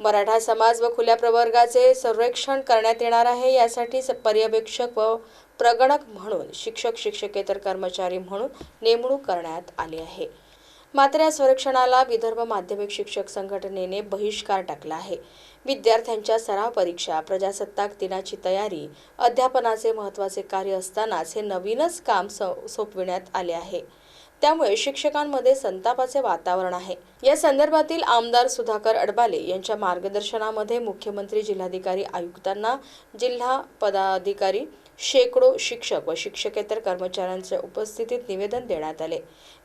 मराठा समाज व खुल्या प्रवर्गाचे संरक्षण करण्यात येणार आहे. यासाठी स- पर्यवेक्षक व प्रगणक म्हणून शिक्षक शिक्षकेतर कर्मचारी म्हणून नेमणूक करण्यात आली आहे. मात्र या संरक्षणाला विदर्भ माध्यमिक शिक्षक संघटनेने बहिष्कार टाकला आहे. विद्यार्थ्यांच्या सराव परीक्षा प्रजासत्ताक दिनाची तयारी अध्यापनाचे महत्त्वाचे कार्य असतानाच हे नवीनच काम सो- सोपविण्यात आले आहे. त्यामुळे शिक्षकांमध्ये संतापाचे वातावरण आहे. या संदर्भातील आमदार सुधाकर अडबाले यांच्या मार्गदर्शनामध्ये मुख्यमंत्री जिल्हाधिकारी आयुक्तांना जिल्हा पदाधिकारी शेकडो शिक्षक व शिक्षकेतर कर्मचाऱ्यांच्या उपस्थितीत निवेदन देण्यात आले.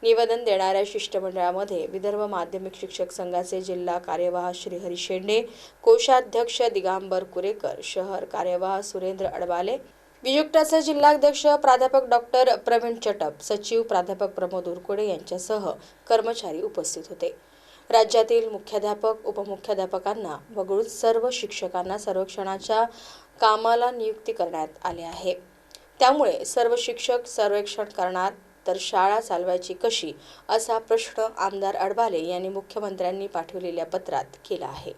निवेदन देणाऱ्या शिष्टमंडळामध्ये विदर्भ माध्यमिक शिक्षक संघाचे जिल्हा कार्यवाह श्रीहरी शेंडे कोषाध्यक्ष दिगांबर कुरेकर शहर कार्यवाह सुरेंद्र अडबाले वियुक्ताचे जिल्हाध्यक्ष प्राध्यापक डॉक्टर प्रवीण चटप सचिव प्राध्यापक प्रमोद उरकुडे यांच्यासह कर्मचारी उपस्थित होते. राज्यातील मुख्याध्यापक उपमुख्याध्यापकांना वगळून सर्व शिक्षकांना सर्वेक्षणाच्या कामाला नियुक्ती करण्यात आले आहे. त्यामुळे सर्व शिक्षक सर्वेक्षण करणार तर शाळा चालवायची कशी असा प्रश्न आमदार अडबाले यांनी मुख्यमंत्र्यांनी पाठवलेल्या पत्रात केला आहे.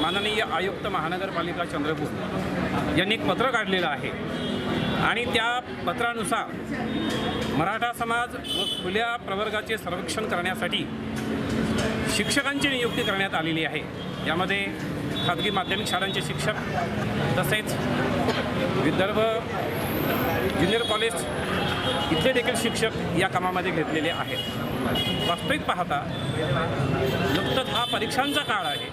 माननीय आयुक्त महानगरपालिका चंद्रपूर यांनी एक पत्र काढलेलं आहे. आणि त्या पत्रानुसार मराठा समाज व खुल्या प्रवर्गाचे सर्वेक्षण करण्यासाठी शिक्षकांची नियुक्ती करण्यात आलेली आहे. यामध्ये खाजगी माध्यमिक शाळांचे शिक्षक तसेच विदर्भ ज्युनियर कॉलेज इथले देखील शिक्षक या कामामध्ये घेतलेले आहेत. वास्तविक पाहता नुकतंच हा परीक्षांचा काळ आहे.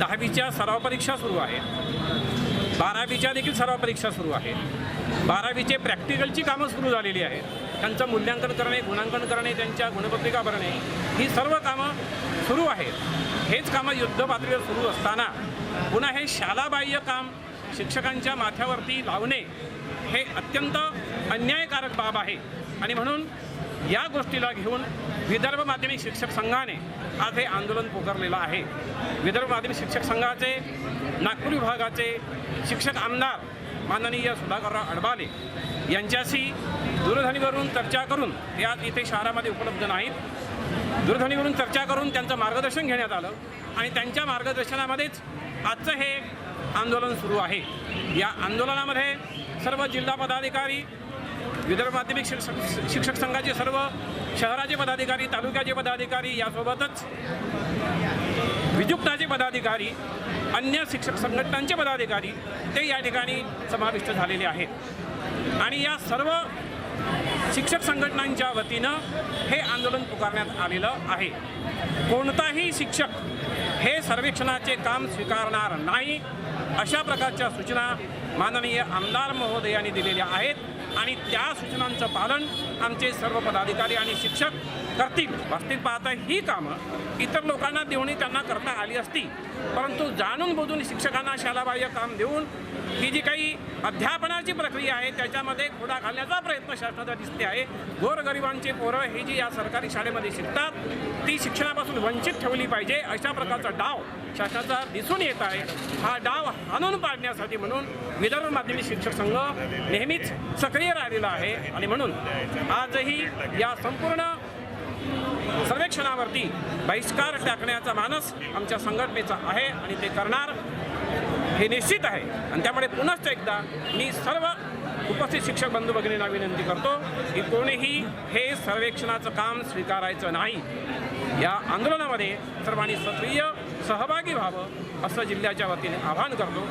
दहावीच्या सराव परीक्षा सुरू आहेत बारावीच्या देखील सराव परीक्षा सुरू आहेत बारावीचे प्रॅक्टिकलची कामं सुरू झालेली आहेत. त्यांचं मूल्यांकन करणे गुणांकन करणे त्यांच्या गुणपत्रिका भरणे ही सर्व कामं सुरू आहेत. हेच कामं युद्धपातळीवर सुरू असताना पुन्हा हे शालाबाह्य काम शिक्षकांच्या माथ्यावरती लावणे हे अत्यंत अन्यायकारक बाब आहे. आणि म्हणून या गोष्टीला घेऊन विदर्भ माध्यमिक शिक्षक संघाने आज हे आंदोलन पुकारलेलं आहे. विदर्भ माध्यमिक शिक्षक संघाचे नागपूर विभागाचे शिक्षक आमदार माननीय सुधाकरराव अडबाले यांच्याशी दूरध्वनीवरून चर्चा करून ते आज इथे शहरामध्ये उपलब्ध नाहीत. दूरध्वनीवरून चर्चा करून त्यांचं मार्गदर्शन घेण्यात आलं आणि त्यांच्या मार्गदर्शनामध्येच आजचं हे आंदोलन सुरू आहे. या आंदोलनामध्ये सर्व जिल्हा पदाधिकारी विदर्भ माध्यमिक शिक्षक शिक्षक संघाचे सर्व शहराचे पदाधिकारी तालुक्याचे पदाधिकारी यासोबतच विजुक्ताचे पदाधिकारी अन्य शिक्षक संघटनांचे पदाधिकारी ते या ठिकाणी समाविष्ट झालेले आहेत. आणि या सर्व शिक्षक संघटनांच्या वतीनं हे आंदोलन पुकारण्यात आलेलं आहे. कोणताही शिक्षक हे सर्वेक्षणाचे काम स्वीकारणार नाही अशा प्रकारच्या सूचना माननीय आमदार महोदयांनी दिलेल्या आहेत. आणि त्या सूचनांचं पालन आमचे सर्व पदाधिकारी आणि शिक्षक करतील वास्तविक पाहता ही कामं इतर लोकांना देऊनही त्यांना करता आली असती. परंतु जाणून बुजून शिक्षकांना शालाबाह्य काम देऊन ही जी काही अध्यापनाची प्रक्रिया आहे त्याच्यामध्ये खोडा घालण्याचा प्रयत्न शासनाचा दिसते आहे. गोरगरिबांची पोरं ही जी या सरकारी शाळेमध्ये शिकतात ती शिक्षणापासून वंचित ठेवली पाहिजे. अशा प्रकारचा डाव शासनाचा दिसून येत आहे. हा डाव हाणून पाडण्यासाठी म्हणून विदर्भ माध्यमिक शिक्षक संघ नेहमीच सक्रिय राहिलेला आहे. आणि म्हणून आजही या संपूर्ण सर्वेक्षणावरती बहिष्कार टाकण्याचा मानस आमच्या संघटनेचा आहे आणि ते करणार हे निश्चित आहे. आणि त्यामुळे पुनश्च एकदा मी सर्व उपस्थित शिक्षक बंधू भगिनींना विनंती करतो की कोणीही हे सर्वेक्षणाचं काम स्वीकारायचं नाही. या आंदोलनामध्ये सर्वांनी सक्रिय सहभागी व्हावं असं जिल्ह्याच्या वतीने आवाहन करतो.